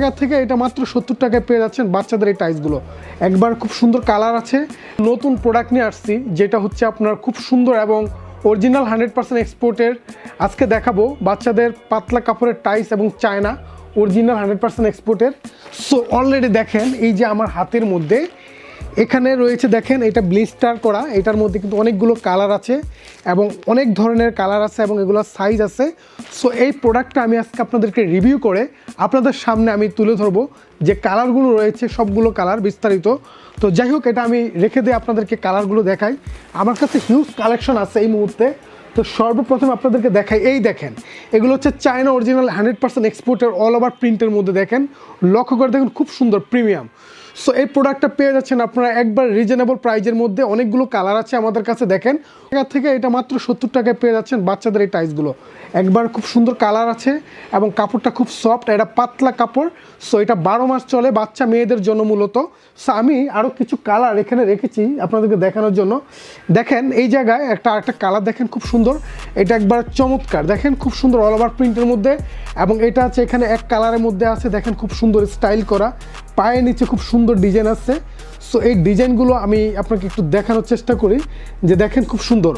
টাকা থেকে এটা মাত্র সত্তর টাকায় পেয়ে যাচ্ছেন বাচ্চাদের এই টাইসগুলো। একবার খুব সুন্দর কালার আছে। নতুন প্রোডাক্ট নিয়ে আসছি, যেটা হচ্ছে আপনার খুব সুন্দর এবং অরিজিনাল হান্ড্রেড পার্সেন্ট এক্সপোর্টের আজকে দেখাবো বাচ্চাদের পাতলা কাপড়ের টাইস এবং চায়না অরিজিনাল হান্ড্রেড পার্সেন্ট এক্সপোর্টের সো অলরেডি দেখেন, এই যে আমার হাতের মধ্যে এখানে রয়েছে, দেখেন, এটা ব্লিস্টার করা। এটার মধ্যে কিন্তু অনেকগুলো কালার আছে এবং অনেক ধরনের কালার আছে এবং এগুলোর সাইজ আছে। সো এই প্রোডাক্টটা আমি আজকে আপনাদেরকে রিভিউ করে আপনাদের সামনে আমি তুলে ধরবো যে কালারগুলো রয়েছে, সবগুলো কালার বিস্তারিত। তো যাই হোক, এটা আমি রেখে দিয়ে আপনাদেরকে কালারগুলো দেখাই। আমার কাছে হিউজ কালেকশন আছে এই মুহূর্তে। তো সর্বপ্রথম আপনাদেরকে দেখাই, এই দেখেন, এগুলো হচ্ছে চায়না অরিজিনাল হান্ড্রেড পার্সেন্ট এক্সপোর্টের অল ওভার প্রিন্টের মধ্যে, দেখেন। লক্ষ্য করে দেখুন, খুব সুন্দর প্রিমিয়াম সো এই প্রোডাক্টটা পেয়ে যাচ্ছেন আপনারা একবার রিজনেবল প্রাইজের মধ্যে। অনেকগুলো কালার আছে আমাদের কাছে, দেখেন। এখান থেকে এটা মাত্র সত্তর টাকায় পেয়ে যাচ্ছেন বাচ্চাদের এই টাইসগুলো একবার খুব সুন্দর কালার আছে এবং কাপড়টা খুব সফট এটা পাতলা কাপড়। সো এটা বারো মাস চলে বাচ্চা মেয়েদের জন্য মূলত। সো আমি আরও কিছু কালার এখানে রেখেছি আপনাদেরকে দেখানোর জন্য। দেখেন, এই জায়গায় একটা আরেকটা কালার দেখেন খুব সুন্দর। এটা একবার চমৎকার, দেখেন খুব সুন্দর অল ওভার প্রিন্টের মধ্যে। এবং এটা আছে এখানে এক কালারের মধ্যে আছে, দেখেন খুব সুন্দর স্টাইল করা। পায়ের নিচে খুব সুন্দর ডিজাইন আছে সো এই ডিজাইনগুলো আমি আপনাকে একটু দেখানোর চেষ্টা করি যে দেখেন খুব সুন্দর।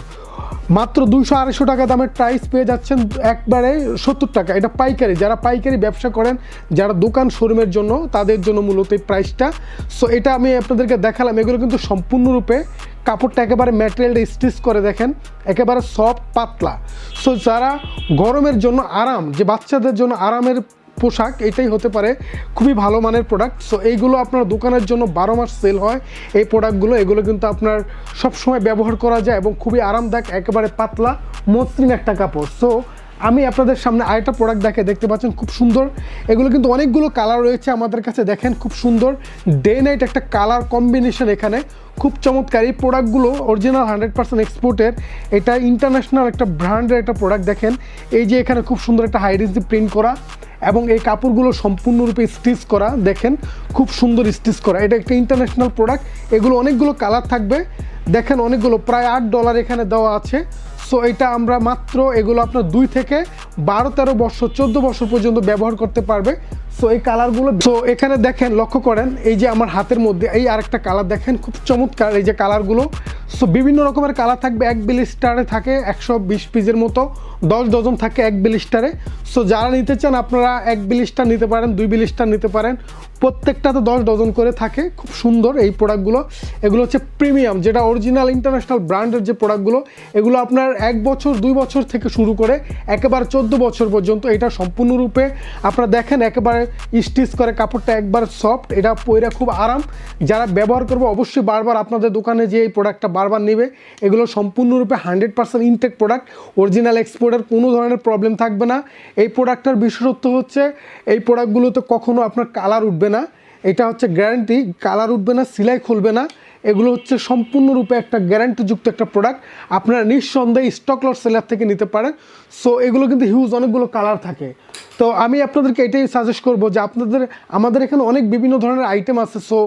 মাত্র দুশো আড়াইশো টাকা দামের প্রাইস পেয়ে যাচ্ছেন একবারে সত্তর টাকা। এটা পাইকারি। যারা পাইকারি ব্যবসা করেন, যারা দোকান শোরুমের জন্য, তাদের জন্য মূলত এই প্রাইসটা সো এটা আমি আপনাদেরকে দেখালাম। এগুলো কিন্তু সম্পূর্ণরূপে কাপড়টা একেবারে ম্যাটেরিয়ালটা স্টিচ করে দেখেন। একেবারে সফট পাতলা। সো যারা গরমের জন্য আরাম, যে বাচ্চাদের জন্য আরামের পোশাক, এটাই হতে পারে খুবই ভালো মানের প্রোডাক্ট সো এইগুলো আপনার দোকানের জন্য বারো মাস সেল হয়। এই প্রোডাক্টগুলো এগুলো কিন্তু আপনার সব সময় ব্যবহার করা যায় এবং খুবই আরামদায়ক, একেবারে পাতলা, মসৃণ একটা কাপড়। সো আমি আপনাদের সামনে আরেকটা প্রোডাক্ট দেখে দেখতে পাচ্ছেন খুব সুন্দর। এগুলো কিন্তু অনেকগুলো কালার রয়েছে আমাদের কাছে, দেখেন খুব সুন্দর। ডে নাইট একটা কালার কম্বিনেশন এখানে। খুব চমৎকার, এই প্রোডাক্টগুলো অরিজিনাল হান্ড্রেড পার্সেন্ট এক্সপোর্টের এটা ইন্টারন্যাশনাল একটা ব্র্যান্ডের একটা প্রোডাক্ট দেখেন। এই যে এখানে খুব সুন্দর একটা হাইডেন্সি প্রিন্ট করা। এবং এই কাপড়গুলো সম্পূর্ণরূপে স্টিচ করা, দেখেন, খুব সুন্দর স্টিচ করা। এটা একটা ইন্টারন্যাশনাল প্রোডাক্ট এগুলো অনেকগুলো কালার থাকবে। দেখেন, অনেকগুলো, প্রায় আট ডলার এখানে দেওয়া আছে। সো এটা আমরা মাত্র, এগুলো আপনার দুই থেকে বারো, তেরো বছর, চোদ্দ বছর পর্যন্ত ব্যবহার করতে পারবে। সো এই কালারগুলো সো এখানে দেখেন, লক্ষ্য করেন, এই যে আমার হাতের মধ্যে, এই আরেকটা কালার দেখেন, খুব চমৎকার, এই যে কালারগুলো সো বিভিন্ন রকমের কালার থাকবে, এক বিলিস্টারে থাকে, একশো বিশ পিসের মতো, দশ ডজন থাকে এক বিলিস্টারে সো যারা নিতে চান, আপনারা এক বিলিস্টার নিতে পারেন, দুই বিলিস্টার নিতে পারেন। প্রত্যেকটাতে দশ ডজন করে থাকে, খুব সুন্দর এই প্রোডাক্টগুলো এগুলো হচ্ছে প্রিমিয়াম যেটা অরিজিনাল ইন্টারন্যাশনাল ব্র্যান্ডের যে প্রোডাক্টগুলো এগুলো আপনার এক বছর, দুই বছর থেকে শুরু করে, একেবারে চোদ্দ বছর পর্যন্ত এটা সম্পূর্ণরূপে আপনারা দেখেন, একেবারে স্টিচ করে কাপড়টা একবার সফট এটা পরে খুব আরাম। যারা ব্যবহার করবে, অবশ্যই বারবার আপনাদের দোকানে যে এই প্রোডাক্টটা বারবার নেবে, এগুলো সম্পূর্ণরূপে hundred percent intact product original এক্সপোর্টের কোনো ধরনের প্রবলেম থাকবে না। এই প্রোডাক্টটার বিশেষত্ব হচ্ছে, এই প্রোডাক্টগুলোতে কখনও আপনার কালার উঠবে না। এটা হচ্ছে গ্যারান্টি কালার উঠবে না, সিলাই খুলবে না। এগুলো হচ্ছে সম্পূর্ণরূপে একটা গ্যারান্টিযুক্ত একটা প্রোডাক্ট আপনারা নিঃসন্দেহে স্টক লট সেলার থেকে নিতে পারেন। সো এগুলো কিন্তু হিউজ অনেকগুলো কালার থাকে। তো আমি আপনাদেরকে এটাই সাজেস্ট করব যে আপনাদের, আমাদের এখানে অনেক বিভিন্ন ধরনের আইটেম আছে। সো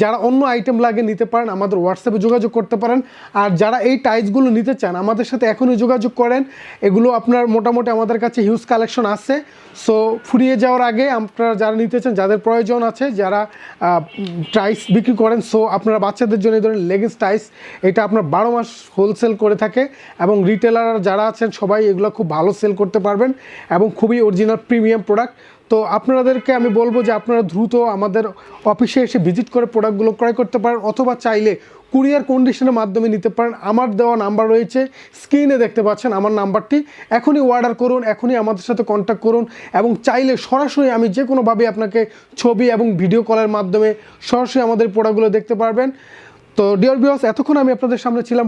যারা অন্য আইটেম লাগে নিতে পারেন, আমাদের হোয়াটসঅ্যাপে যোগাযোগ করতে পারেন। আর যারা এই টাইলসগুলো নিতে চান, আমাদের সাথে এখনই যোগাযোগ করেন। এগুলো আপনার মোটামুটি আমাদের কাছে হিউজ কালেকশন আছে। সো ফুরিয়ে যাওয়ার আগে আপনারা যারা নিতে চান, যাদের প্রয়োজন আছে, যারা টাইস বিক্রি করেন সো আপনারা বাচ্চাদের জন্য এই ধরনের লেগিংস টাইস, এটা আপনার বারো মাস হোলসেল করে থাকে এবং রিটেলার যারা আছেন সবাই এগুলো খুব ভালো সেল করতে পারবেন এবং খুবই অরিজিনাল প্রিমিয়াম প্রোডাক্ট তো আপনাদেরকে আমি বলব যে আপনারা দ্রুত আমাদের অফিসে এসে ভিজিট করে প্রোডাক্টগুলো ক্রয় করতে পারেন অথবা চাইলে কুরিয়ার কন্ডিশনের মাধ্যমে নিতে পারেন। আমার দেওয়া নাম্বার রয়েছে স্ক্রিনে দেখতে পাচ্ছেন আমার নাম্বারটি এখনই অর্ডার করুন, এখনই আমাদের সাথে কন্ট্যাক্ট করুন এবং চাইলে সরাসরি আমি যে কোনোভাবে আপনাকে ছবি এবং ভিডিও কলের মাধ্যমে সরাসরি আমাদের প্রোডাক্টগুলো দেখতে পারবেন। তো ডিয়ার বিয়স এতক্ষণ আমি আপনাদের সামনে ছিলাম